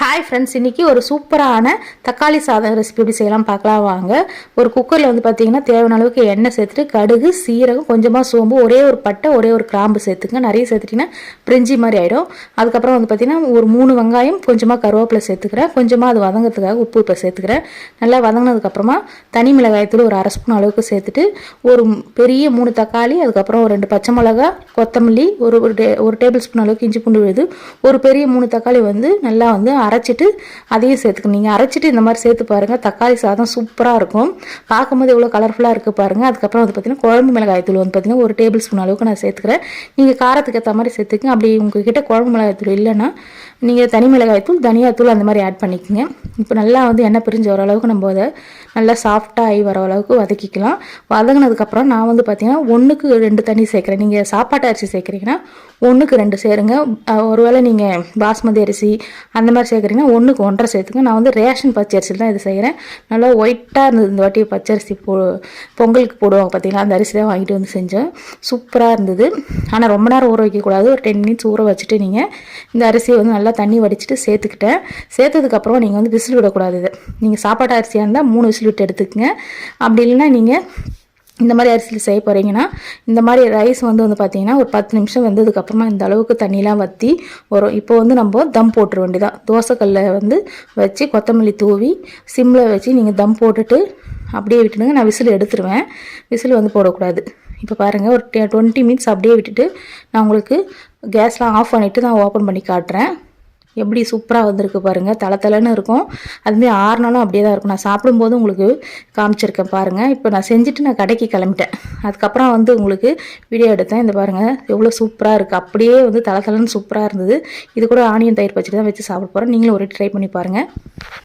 Hi friends இன்றைக்கி ஒரு சூப்பரான தக்காளி சாதம் ரெசிபி எப்படி செய்யலாம் பார்க்கலாம். வாங்க. ஒரு குக்கரில் வந்து பார்த்தீங்கன்னா தேவையான அளவுக்கு எண்ணெய் சேர்த்துட்டு கடுகு சீரகம் கொஞ்சமாக சோம்பு ஒரே ஒரு பட்டை ஒரே ஒரு கிராம்பு சேர்த்துங்க. நிறைய சேர்த்துட்டிங்கன்னா பிரிஞ்சி மாதிரி ஆகிடும் அதுக்கப்புறம் வந்து பார்த்திங்கன்னா ஒரு மூணு வெங்காயம் கொஞ்சமாக கருவேப்பிலை சேர்த்துக்கிறேன். கொஞ்சமாக அது வதங்கிறதுக்காக உப்பு இப்போ சேர்த்துக்கிறேன். நல்லா வதங்கினதுக்கப்புறமா தனி மிளகாயத்தூள் ஒரு அரை ஸ்பூன் அளவுக்கு சேர்த்துட்டு ஒரு பெரிய மூணு தக்காளி அதுக்கப்புறம் ஒரு ரெண்டு பச்சை மிளகா கொத்தமல்லி ஒரு ஒரு டே- ஒரு டேபிள் ஸ்பூன் அளவுக்கு இஞ்சி பூண்டு விழுது. ஒரு பெரிய மூணு தக்காளி வந்து நல்லா வந்து அரைச்சிட்டு அதையும் சேர்த்துக்கணும். நீங்கள் அரைச்சிட்டு இந்த மாதிரி சேர்த்து பாருங்கள் தக்காளி சாதம் சூப்பராக இருக்கும். பார்க்கும்போது எவ்வளோ கலர்ஃபுல்லாக இருக்குது பாருங்கள் அதுக்கப்புறம் வந்து பார்த்தீங்கன்னா குழம்பு மிளகாய் தூள் வந்து பார்த்தீங்கன்னா ஒரு டேபிள் ஸ்பூன் அளவுக்கு நான் சேர்த்துக்கிறேன். நீங்கள் காரத்துக்கு ஏற்ற மாதிரி சேர்த்துக்கங்க. அப்படி உங்ககிட்ட குழம்பு மிளகாய் தூள் இல்லைன்னா நீங்கள் தனி மிளகாய் தூள் தனியாத்தூள் அந்த மாதிரி ஆட் பண்ணிக்கோங்க. இப்போ நல்லா வந்து எண்ணெய் பிரிஞ்சு வர அளவுக்கு நம்ம அதை நல்லா சாஃப்டாக ஆகி வர அளவுக்கு வதக்கிக்கலாம். வதங்கினதுக்கப்புறம் நான் வந்து பார்த்திங்கன்னா ஒன்றுக்கு ரெண்டு தண்ணி சேர்க்குறேன். நீங்கள் சாப்பாட்டு அரிசி சேர்க்குறீங்கன்னா ஒன்றுக்கு ரெண்டு சேருங்க. ஒருவேளை நீங்கள் பாஸ்மதி அரிசி அந்த மாதிரி சேர்க்குறீங்கன்னா ஒன்றுக்கு ஒன்றரை சேர்த்துங்க நான் வந்து ரேஷன் பச்சை அரிசியில் தான் இது செய்கிறேன் நல்லா ஒயிட்டாக இருந்தது. இந்த வாட்டி பச்சரிசி போ பொங்கலுக்கு போடுவாங்க பார்த்தீங்களா அந்த அரிசி தான் வாங்கிட்டு வந்து செஞ்சேன். சூப்பராக இருந்தது. ஆனால் ரொம்ப நேரம் ஊற வைக்கக்கூடாது. ஒரு டென் மினிட்ஸ் ஊற வச்சுட்டு நீங்கள் இந்த அரிசியை வந்து நல்லா தண்ணி வடிச்சிட்டு சேர்த்துக்கிட்டேன். சேர்த்ததுக்கப்புறம் நீங்கள் வந்து விசில் விசில் விடக்கூடாது இது. நீங்கள் சாப்பாட்டு அரிசியாக இருந்தால் மூணு விசில் விட்டு எடுத்துக்கங்க. அப்படி இல்லைன்னா நீங்கள் இந்த மாதிரி அரிசியில் செய்ய போகிறீங்கன்னா இந்த மாதிரி ரைஸ் வந்து வந்து பார்த்தீங்கன்னா ஒரு பத்து நிமிஷம் வெந்ததுக்கப்புறமா இந்த அளவுக்கு தண்ணிலாம் வற்றி வரும். இப்போ வந்து நம்ம தம் போட்டுற வேண்டியதான் தோசைக்கல்லை வந்து வச்சு கொத்தமல்லி தூவி சிம்மில் வச்சு நீங்கள் தம் போட்டுட்டு அப்படியே விட்டுடுங்க. நான் விசில் எடுத்துருவேன். விசில் வந்து போடக்கூடாது. இப்போ பாருங்கள் ஒரு டுவெண்ட்டி மினிட்ஸ் அப்படியே விட்டுட்டு நான் உங்களுக்கு கேஸ்லாம் ஆஃப் பண்ணிவிட்டு நான் ஓப்பன் பண்ணி காட்டுறேன். எப்படி சூப்பராக வந்திருக்கு பாருங்கள் தலை தலைன்னு இருக்கும். அதுமாதிரி ஆறுனாலும் அப்படியே தான் இருக்கும். நான் சாப்பிடும்போது உங்களுக்கு காமிச்சிருக்கேன் பாருங்கள் இப்போ நான் செஞ்சுட்டு நான் கடைக்கு கிளம்பிட்டேன். அதுக்கப்புறம் வந்து உங்களுக்கு வீடியோ எடுத்தேன். இந்த பாருங்கள் எவ்வளோ சூப்பராக இருக்குது அப்படியே வந்து தலை தலைன்னு சூப்பராக இருந்தது. இது கூட ஆனியன் தயிர் பச்சடி தான் வச்சு சாப்பிட போகிறேன் நீங்களும் ஒரு ட்ரை பண்ணி பாருங்கள்